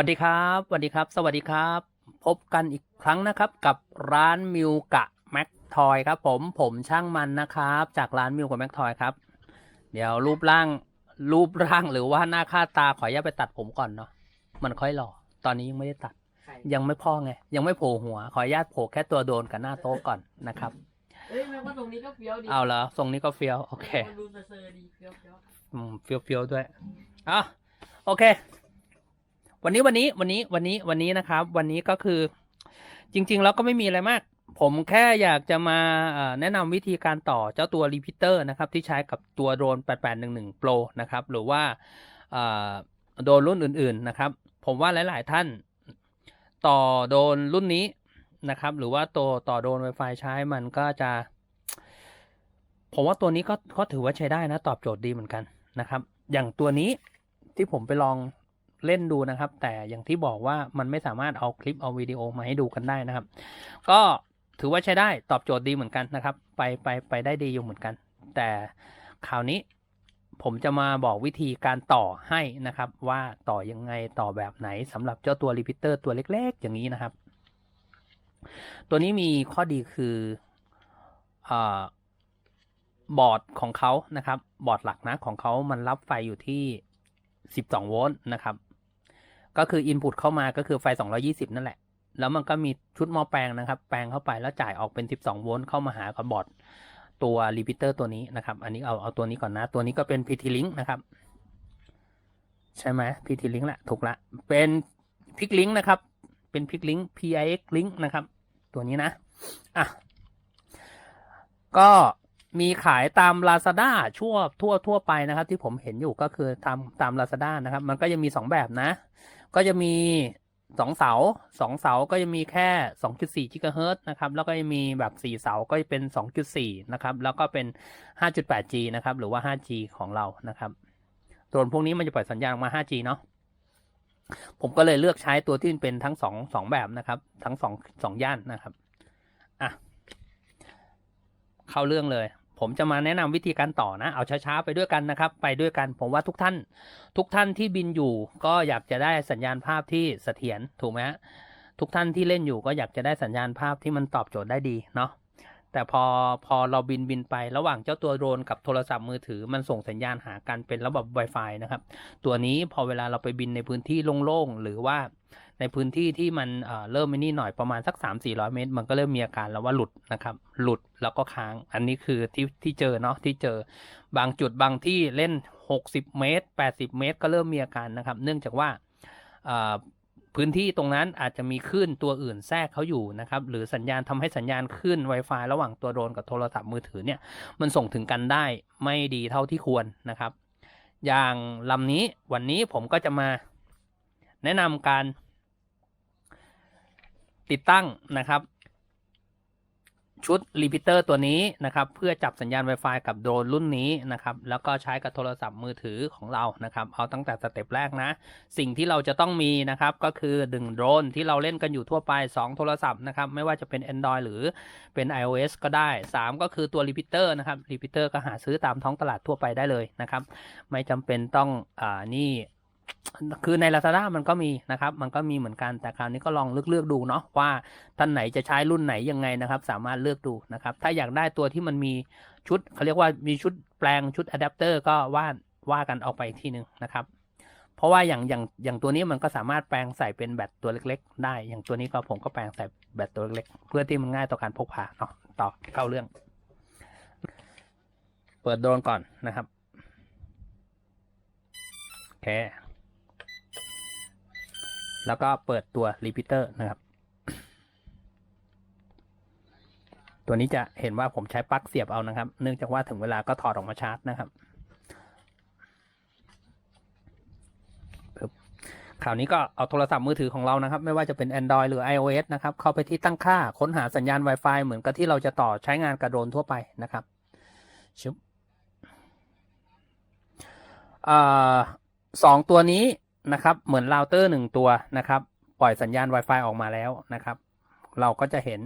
วัสดีครับสวัสดีครับ สวัสดีครับ พบกันอีกครั้งนะครับกับร้านมิวกะแม็กทอยครับผมผมช่างมันนะครับ จากร้านมิวกะแม็กทอยครับ เดี๋ยวรูปร่างรูปร่างหรือว่าหน้าค่าตาขออนุญาตไปตัดผมก่อนเนาะมันค่อยหล่อตอนนี้ยังไม่ได้ตัดใครยังไม่พอไง ยังไม่โผล่หัว ขออนุญาตโผล่แค่ตัวโดนกับหน้าโต๊ะก่อนนะครับเอ้ยแม่ว่าตรงนี้ก็เฟี้ยวดีเอาแล้วทรงนี้ก็เฟี้ยวโอเคมันดูเซอร์ๆดีเฟี้ยวเฟี้ยวอืมเฟี้ยวเฟี้ยวๆด้วยอะโอเค วันนี้วันนี้วันนี้วันนี้วันนี้นะครับ วันนี้ก็คือ จริง ๆ แล้วก็ไม่มีอะไรมาก ผมแค่อยากจะมาแนะนำวิธีการต่อเจ้าตัวรีพิเตอร์นะครับ ที่ใช้กับตัวโดรน 8811 Pro นะครับ หรือว่าโดรนรุ่นอื่น ๆนะครับ ผมว่าหลาย ๆ ท่าน ต่อโดรนรุ่นนี้นะครับ หรือว่าตัวต่อโดรน Wi-Fi ใช้มันก็จะ ผมว่าตัวนี้ก็ก็ถือว่าใช้ได้นะ ตอบโจทย์ดีเหมือนกันนะครับ อย่างตัวนี้ที่ผมไปลอง เล่นดูนะครับ แต่อย่างที่บอกว่ามันไม่สามารถเอาคลิปเอาวิดีโอมาให้ดูกันได้นะครับ ก็ถือว่าใช้ได้ตอบโจทย์ดีเหมือนกันนะครับ ไปไปไปได้ดีอยู่เหมือนกัน แต่คราวนี้ผมจะมาบอกวิธีการต่อให้นะครับ ว่าต่อยังไงต่อแบบไหนสำหรับเจ้าตัวรีพิเตอร์ตัวเล็ก ๆ อย่างนี้นะครับ ตัวนี้มีข้อดีคืออบอร์ดของเขานะครับ บอร์ดหลักนะของเขามันรับไฟอยู่ที่ 12 โวลต์นะครับ ก็คือ Input เข้ามาก็คือไฟ 220 นั่นแหละ แล้วมันก็มีชุดหม้อแปลงนะครับ แปลงเข้าไปแล้วจ่ายออกเป็น 12 โวลต์เข้ามาหากับบอร์ดตัวรีพิเตอร์ตัวนี้นะครับ อันนี้เอาเอาตัวนี้ก่อนนะ ตัวนี้ก็เป็น PT Link นะครับ ใช่ไหม PT Link แหละถูกละ เป็นพิกลิงนะครับ เป็นพิกลิง PIX Link นะครับ ตัวนี้นะ อะ ก็มีขายตาม Lazada ชั่วทั่วทั่วไปนะครับ ที่ผมเห็นอยู่ก็คือตามตาม Lazada นะครับ มันก็จะมี 2 แบบนะ ก็จะมี2เสา2เสาก็จะมีแค่2.4 GHz นะครับ แล้วก็จะมีแบบ4เสาก็จะเป็น2.4นะครับ แล้วก็เป็น 5.8G นะครับ หรือว่า 5G ของเรานะครับโดรนพวกนี้มันจะปล่อยสัญญาณออกมา 5G เนาะ ผมก็เลยเลือกใช้ตัวที่เป็นทั้งสองสองแบบนะครับ ทั้งสองสองย่านนะครับ อะ เข้าเรื่องเลย ผมจะมาแนะนำวิธีการต่อนะ เอาช้าๆไปด้วยกันนะครับ ไปด้วยกัน ผมว่าทุกท่าน ทุกท่านที่บินอยู่ ก็อยากจะได้สัญญาณภาพที่เสถียรถูกไหมทุกท่านที่เล่นอยู่ก็อยากจะได้สัญญาณภาพที่มันตอบโจทย์ได้ดีเนาะแต่พอพอเราบินบินไประหว่างเจ้าตัวโดรนกับโทรศัพท์มือถือมันส่งสัญญาณหากันเป็นระบบ Wi-Fi นะครับ ตัวนี้พอเวลาเราไปบินในพื้นที่โล่งๆหรือว่า ในพื้นที่ที่มันเเริ่มไม่นี่หน่อยประมาณสัก 3 4 0 0 เมตร มันก็เริ่มมีอาการแล้วว่าหลุดนะครับ หลุดแล้วก็ค้าง อันนี้คือที่ที่เจอเนาะที่เจอบางจุดบางที่เล่น 60 เมตร 80 เมตร ก็เริ่มมีอาการนะครับ เนื่องจากว่าพื้นที่ตรงนั้นอาจจะมีคลื่นตัวอื่นแทรกเขาอยู่นะครับ หรือสัญญาณทำให้สัญญาณคลื่น Wi-Fi ระหว่างตัวโดรนกับโทรศัพท์มือถือเนี่ย มันส่งถึงกันได้ไม่ดีเท่าที่ควรนะครับ อย่างลำนี้วันนี้ผมก็จะมาแนะนำการ ติดตั้งนะครับ ชุดรีพิเตอร์ตัวนี้นะครับ เพื่อจับสัญญาณ Wi-Fi กับโดรนรุ่นนี้นะครับ แล้วก็ใช้กับโทรศัพท์มือถือของเรานะครับ เอาตั้งแต่สเต็ปแรกนะ สิ่งที่เราจะต้องมีนะครับ ก็คือดึงโดรนที่เราเล่นกันอยู่ทั่วไป 2 โทรศัพท์นะครับ ไม่ว่าจะเป็น Android หรือเป็น iOS ก็ได้ 3 ก็คือตัวรีพิเตอร์นะครับรีพิเตอร์ก็หาซื้อตามท้องตลาดทั่วไปได้เลยนะครับ ไม่จำเป็นต้องอ่านี่ คือใน Lazada มันก็มีนะครับ มันก็มีเหมือนกัน แต่คราวนี้ก็ลองเลือกเลือกๆดูเนาะว่าท่านไหนจะใช้รุ่นไหนยังไงนะครับ สามารถเลือกดูนะครับ ถ้าอยากได้ตัวที่มันมีชุดเขาเรียกว่ามีชุดแปลงชุดอะแดปเตอร์ก็ว่าว่ากันออกไปอีกทีหนึ่งนะครับ เพราะว่าอย่างอย่างอย่างตัวนี้มันก็สามารถแปลงใส่เป็นแบตตัวเล็ก ๆ ได้ อย่างตัวนี้ก็ผมก็แปลงใส่แบตตัวเล็กๆ เพื่อที่มันง่ายต่อการพกพาเนาะ ต่อเข้าเรื่อง เปิดโดรนก่อนนะครับ โอเค แล้วก็เปิดตัวรีพิเตอร์นะครับ ตัวนี้จะเห็นว่าผมใช้ปลั๊กเสียบเอานะครับ เนื่องจากว่าถึงเวลาก็ถอดออกมาชาร์จนะครับคราวนี้ก็เอาโทรศัพท์มือถือของเรานะครับ ไม่ว่าจะเป็น Android หรือ iOS นะครับ เข้าไปที่ตั้งค่าค้นหาสัญญาณ Wi-Fi เหมือนกับที่เราจะต่อใช้งานกระโดนทั่วไปนะครับชุบสองตัวนี้ นะครับ เหมือนเราเตอร์หนึ่งตัวนะครับ ปล่อยสัญญาณ Wi-Fi ออกมาแล้วนะครับ เราก็จะเห็น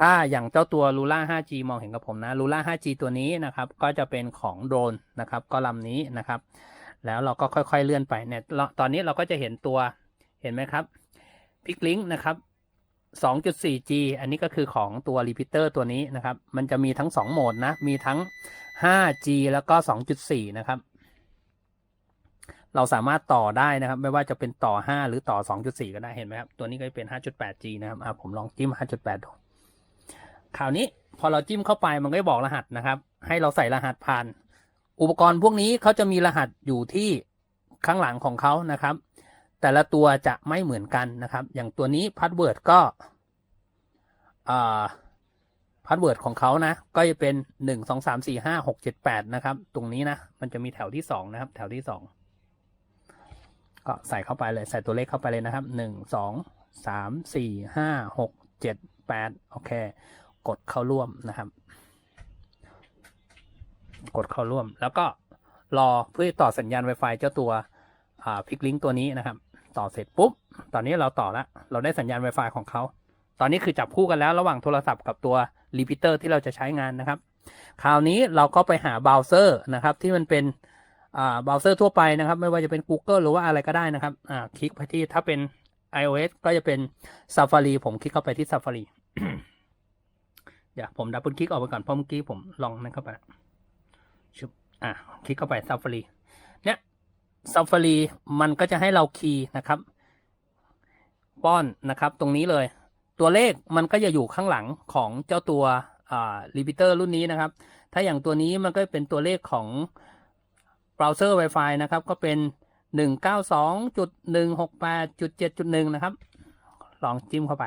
ถ้าอย่างเจ้าตัว Lula 5G มองเห็นกับผมนะ Lula 5G ตัวนี้นะครับ ก็จะเป็นของโดรนนะครับ ก็ลำนี้นะครับ แล้วเราก็ค่อยๆเลื่อนไปเนี่ย ตอนนี้เราก็จะเห็นตัว เห็นไหมครับพิกลิงนะครับ 2.4G อันนี้ก็คือของตัว repeater ตัวนี้นะครับ มันจะมีทั้ง 2 โหมดนะ มีทั้ง 5G แล้วก็ 2.4 นะครับ เราสามารถต่อได้นะครับ ไม่ว่าจะเป็นต่อ 5 หรือต่อ 2.4 ก็ได้เห็นไหมครับ ตัวนี้ก็จะเป็น 5.8G นะครับอะผมลองจิ้ม 5.8 ดูคราวนี้พอเราจิ้มเข้าไปมันก็บอกรหัสนะครับ ให้เราใส่รหัสผ่าน อุปกรณ์พวกนี้เขาจะมีรหัสอยู่ที่ข้างหลังของเขานะครับ แต่ละตัวจะไม่เหมือนกันนะครับ อย่างตัวนี้พาสเวิร์ดก็พาสเวิร์ดของเขานะ ก็จะเป็นหนึ่งสองสามสี่ห้าหกเจ็ดแปดนะครับ ตรงนี้นะ มันจะมีแถวที่สองนะครับ แถวที่สอง ก็ใส่เข้าไปเลยใส่ตัวเลขเข้าไปเลยนะครับหนึ่งสองสามสี่ห้าหกเจ็ดแปดโอเค กดเข้าร่วมนะครับ กดเข้าร่วม แล้วก็รอเพื่อต่อสัญญาณ Wi-Fi เจ้าตัวพิกลิงตัวนี้นะครับ ต่อเสร็จปุ๊บ ตอนนี้เราต่อแล้วเราได้สัญญาณ Wi-Fi ของเขา ตอนนี้คือจับคู่กันแล้วระหว่างโทรศัพท์กับตัวรีพิเตอร์ที่เราจะใช้งานนะครับ คราวนี้เราก็ไปหาเบราว์เซอร์นะครับที่มันเป็น เบราว์เซอร์ทั่วไปนะครับ ไม่ว่าจะเป็น Google หรือว่าอะไรก็ได้นะครับอ่าคลิกไปที่ถ้าเป็น iOS ก็จะเป็น Safari ผมคลิกเข้าไปที่ Safari เดี๋ยวผมดับเบิลคลิกออกไปก่อนเพราะเมื่อกี้ผมลองนั่นเข้าไปชุบอะคลิกเข้าไป Safari เนี่ย Safari มันก็จะให้เราคีย์นะครับ ป้อนนะครับ ตรงนี้เลย ตัวเลขมันก็จะอยู่ข้างหลังของเจ้าตัวอ่า repeater รุ่นนี้นะครับ ถ้าอย่างตัวนี้มันก็เป็นตัวเลขของ เบราว์เซอร์ Wi-Fi นะครับ ก็เป็น 192.168.7.1 นะครับ ลองจิ้มเข้าไป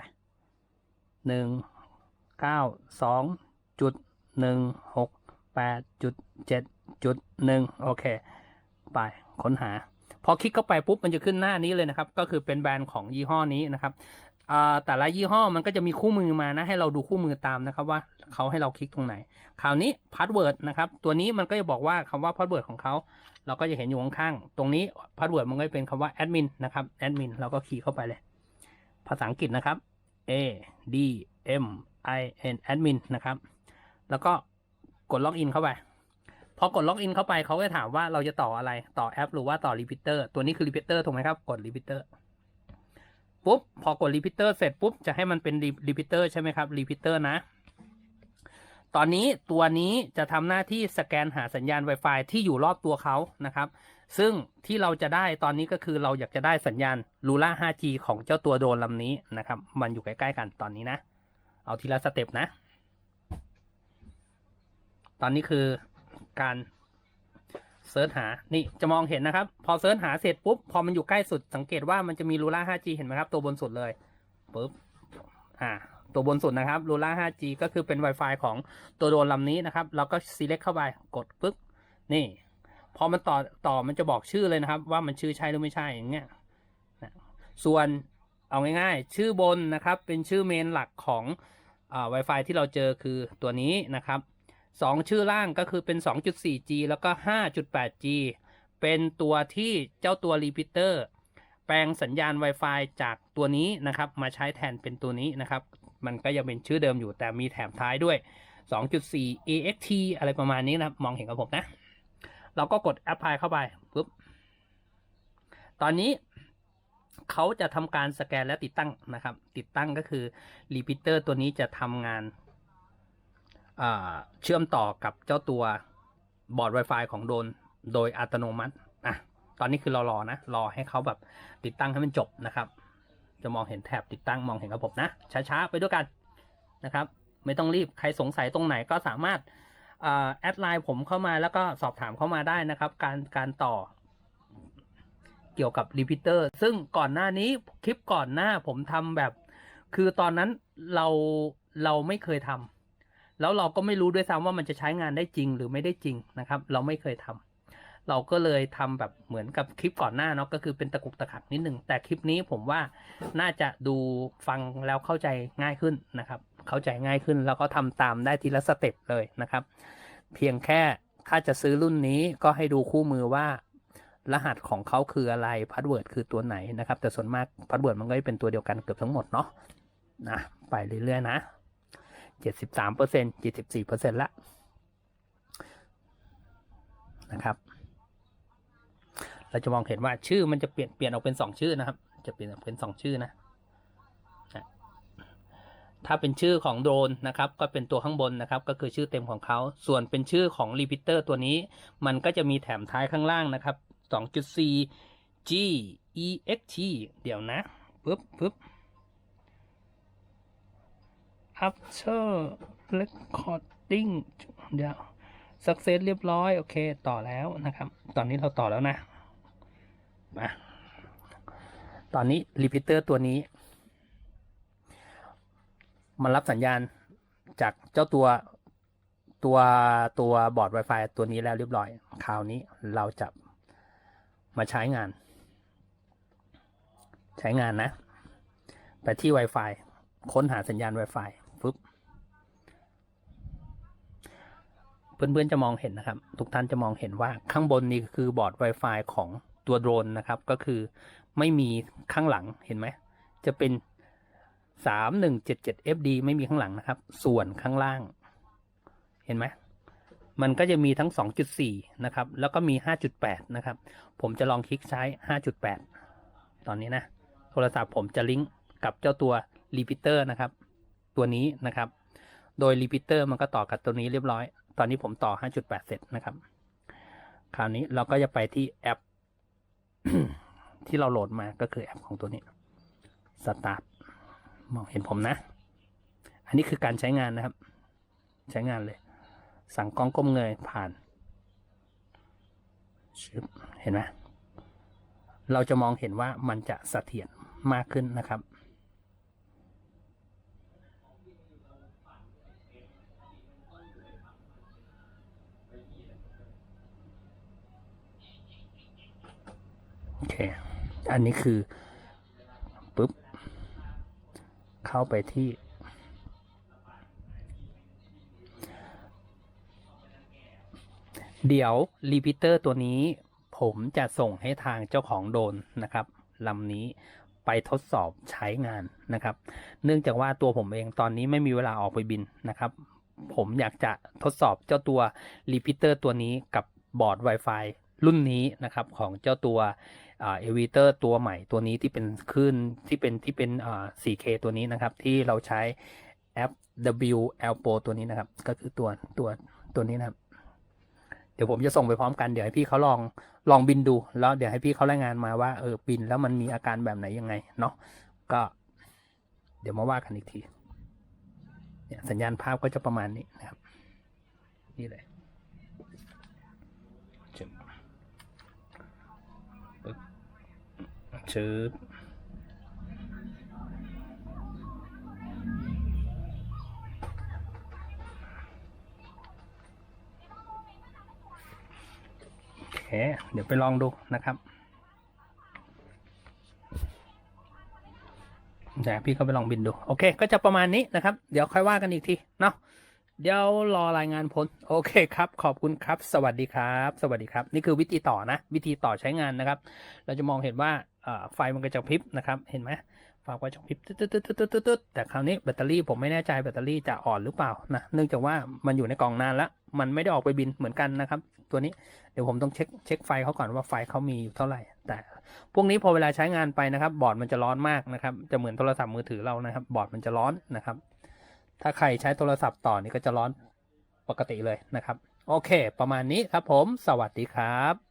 192.168.7.1 โอเค ไปค้นหา พอคลิกเข้าไปปุ๊บ มันจะขึ้นหน้านี้เลยนะครับ ก็คือเป็นแบรนด์ของยี่ห้อนี้นะครับ อ่าแต่ละยี่ห้อมันก็จะมีคู่มือมานะให้เราดูคู่มือตามนะครับว่าเขาให้เราคลิกตรงไหน คราวนี้พาสเวิร์ดนะครับ ตัวนี้มันก็จะบอกว่าคำว่าพาสเวิร์ดของเขาเราก็จะเห็นอยู่ข้างๆตรงนี้พาสเวิร์ดมันก็จะเป็นคำว่าแอดมินนะครับแอดมินเราก็คีย์เข้าไปเลย ภาษาอังกฤษนะครับ A D M I N แอดมินนะครับ แล้วก็กดล็อกอินเข้าไป พอกดล็อกอินเข้าไปเขาก็จะถามว่าเราจะต่ออะไร ต่อแอป หรือว่าต่อรีพิเตอร์ ตัวนี้คือรีพิเตอร์ถูกไหมครับ กดรีพิเตอร์ ปุ๊บ พอกดรีพิเตอร์เสร็จปุ๊บ จะให้มันเป็นรีพิเตอร์ใช่ไหมครับรีพิเตอร์นะ ตอนนี้ตัวนี้จะทำหน้าที่สแกนหาสัญญาณ Wi-Fi ที่อยู่รอบตัวเขานะครับ ซึ่งที่เราจะได้ตอนนี้ก็คือเราอยากจะได้สัญญาณ Lula 5G ของเจ้าตัวโดรนลำนี้นะครับ มันอยู่ใกล้ๆกันตอนนี้นะ เอาทีละสเต็ปนะ ตอนนี้คือการ เซิร์ชหา นี่จะมองเห็นนะครับ พอเซิร์ชหาเสร็จปุ๊บ พอมันอยู่ใกล้สุด สังเกตว่ามันจะมี Lula 5G เห็นไหมครับ ตัวบนสุดเลยปุ๊บ อ่า ตัวบนสุดนะครับ Lula 5G ก็คือเป็น Wi-Fi ของตัวโดรนลำนี้นะครับ เราก็ select เข้าไป กดปึ๊บ นี่ พอมันต่อ ต่อ มันจะบอกชื่อเลยนะครับ ว่ามันชื่อใช่หรือไม่ใช่ อย่างเงี้ยส่วนเอาง่ายๆ ชื่อบนนะครับ เป็นชื่อเมนหลักของ อ่า Wi-Fi ที่เราเจอคือตัวนี้นะครับ สองชื่อล่างก็คือเป็น 2.4G แล้วก็ 5.8G เป็นตัวที่เจ้าตัว repeater แปลงสัญญาณ Wi-Fi จากตัวนี้นะครับ มาใช้แทนเป็นตัวนี้นะครับ มันก็ยังเป็นชื่อเดิมอยู่แต่มีแถมท้ายด้วย 2.4 AXT อะไรประมาณนี้นะมองเห็นกับผมนะ เราก็กด apply เข้าไปปุ๊บตอนนี้เขาจะทำการสแกนและติดตั้งนะครับ ติดตั้งก็คือ repeater ตัวนี้จะทำงาน เชื่อมต่อกับเจ้าตัวบอร์ด Wi-Fi ของโดนโดยอัตโนมัติอะตอนนี้คือเรารอนะ รอให้เขาแบบติดตั้งให้มันจบนะครับ จะมองเห็นแถบติดตั้งมองเห็นกับผมนะ ช้าๆ ไปด้วยกันนะครับ ไม่ต้องรีบใครสงสัยตรงไหนก็สามารถอแอดไลน์ผมเข้ามาแล้วก็สอบถามเข้ามาได้นะครับ การการต่อเกี่ยวกับรีพิเตอร์ซึ่งก่อนหน้านี้คลิปก่อนหน้าผมทำแบบ คือตอนนั้นเราเราไม่เคยทำ แล้วเราก็ไม่รู้ด้วยซ้ำว่ามันจะใช้งานได้จริงหรือไม่ได้จริงนะครับ เราไม่เคยทำเราก็เลยทำแบบเหมือนกับคลิปก่อนหน้าเนาะก็คือเป็นตะกุกตะกักนิดหนึ่งแต่คลิปนี้ผมว่าน่าจะดูฟังแล้วเข้าใจง่ายขึ้นนะครับ เข้าใจง่ายขึ้นแล้วก็ทำตามได้ทีละสเต็ปเลยนะครับ เพียงแค่ถ้าจะซื้อรุ่นนี้ก็ให้ดูคู่มือว่ารหัสของเขาคืออะไรพาสเวิร์ดคือตัวไหนนะครับ แต่ส่วนมากพาสเวิร์ดมันก็จะเป็นตัวเดียวกันเกือบทั้งหมดเนาะนะไปเรื่อยๆนะ เจ็ดสิบสามเปอร์เซ็นเจ็ดสิบสี่เปอร์เซ็นละนะครับเราจะมองเห็นว่าชื่อมันจะเปลี่ยนเปลี่ยนออกเป็นสองชื่อนะครับ จะเป็นเป็นสองชื่อนะนะถ้าเป็นชื่อของโดรนนะครับ ก็เป็นตัวข้างบนนะครับ ก็คือชื่อเต็มของเขา ส่วนเป็นชื่อของรีพิเตอร์ตัวนี้ มันก็จะมีแถมท้ายข้างล่างนะครับ 2.4 G E X T เดี๋ยวนะปึ๊บปึ๊บ after recording เดี๋ยว success เรียบร้อย โอเค ต่อแล้วนะครับ ตอนนี้เราต่อแล้วนะมาตอนนี้ repeater ตัวนี้ มันรับสัญญาณจากเจ้าตัวตัวตัวบอร์ด Wi-Fi ตัวนี้แล้วเรียบร้อย คราวนี้เราจะมาใช้งาน ใช้งานนะ ไปที่ Wi-Fi ค้นหาสัญญาณ Wi-Fi ฟึบ เพื่อนๆจะมองเห็นนะครับ ทุกท่านจะมองเห็นว่าข้างบนนี้คือบอร์ด Wi-Fi ของตัวโดรนนะครับ ก็คือไม่มีข้างหลังเห็นไหม จะเป็น 3177 FD ไม่มีข้างหลังนะครับ ส่วนข้างล่าง เห็นไหมมันก็จะมีทั้ง 2.4 นะครับ แล้วก็มี 5.8 นะครับ ผมจะลองคลิกใช้ 5.8 ตอนนี้นะ โทรศัพท์ผมจะลิงก์กับเจ้าตัว repeater นะครับ ตัวนี้นะครับ โดย repeater มันก็ต่อกับตัวนี้เรียบร้อย ตอนนี้ผมต่อ 5.8 เสร็จนะครับ คราวนี้เราก็จะไปที่แอป ที่เราโหลดมาก็คือแอปของตัวนี้ start มองเห็นผมนะ อันนี้คือการใช้งานนะครับ ใช้งานเลย สั่งกล้องก้มเงยผ่านเห็นไหมเราจะมองเห็นว่ามันจะเสถียรมากขึ้นนะครับ โอ เค อันนี้คือปุ๊บ เข้าไปที่ เดี๋ยวรีพิเตอร์ตัวนี้ ผมจะส่งให้ทางเจ้าของโดนนะครับลำนี้ไปทดสอบใช้งานนะครับ เนื่องจากว่าตัวผมเองตอนนี้ไม่มีเวลาออกไปบินนะครับ ผมอยากจะทดสอบเจ้าตัวรีพิเตอร์ตัวนี้กับบอร์ด Wi-Fi รุ่นนี้นะครับของเจ้าตัว เอวิเตอร์ตัวใหม่ตัวนี้ที่เป็นคลื่นที่เป็นที่เป็นอ่า 4K ตัวนี้นะครับ ที่เราใช้แอป WL Pro ตัวนี้นะครับ ก็คือตัวตัวตัวนี้นะครับ เดี๋ยวผมจะส่งไปพร้อมกันเดี๋ยวให้พี่เขาลองลองบินดู แล้วเดี๋ยวให้พี่เขารายงานมาว่าเออบินแล้วมันมีอาการแบบไหนยังไงเนาะก็เดี๋ยวมาว่ากันอีกทีเนี่ยสัญญาณภาพก็จะประมาณนี้นะครับ นี่เลยชึบปึ๊บ ชึบโอเคเดี๋ยวไปลองดูนะครับเดี๋ยวพี่เขาไปลองบินดู โอเค ก็จะประมาณนี้นะครับ เดี๋ยวค่อยว่ากันอีกที เนาะ เดี๋ยวรอรายงานผล โอเคครับ ขอบคุณครับ สวัสดีครับ สวัสดีครับ นี่คือวิธีต่อนะ วิธีต่อใช้งานนะครับ เราจะมองเห็นว่า ไฟมันก็จะพริบนะครับ เห็นไหมไฟก็จะพริบตึ๊ดตึ๊ดตึ๊ดตึ๊ดตึ๊ดตึ๊ดแต่คราวนี้แบตเตอรี่ผมไม่แน่ใจแบตเตอรี่จะอ่อนหรือเปล่านะ เนื่องจากว่ามันอยู่ในกล่องนานแล้วมันไม่ได้ออกไปบินเหมือนกันนะครับ ตัวนี้เดี๋ยวผมต้องเช็คเช็คไฟเขาก่อนว่าไฟเขามีอยู่เท่าไหร่ แต่พวกนี้พอเวลาใช้งานไปนะครับ บอร์ดมันจะร้อนมากนะครับ จะเหมือนโทรศัพท์มือถือเรานะครับ บอร์ดมันจะร้อนนะครับ ถ้าใครใช้โทรศัพท์ต่อนี่ก็จะร้อนปกติเลยนะครับ โอเค ประมาณนี้ครับผม สวัสดีครับ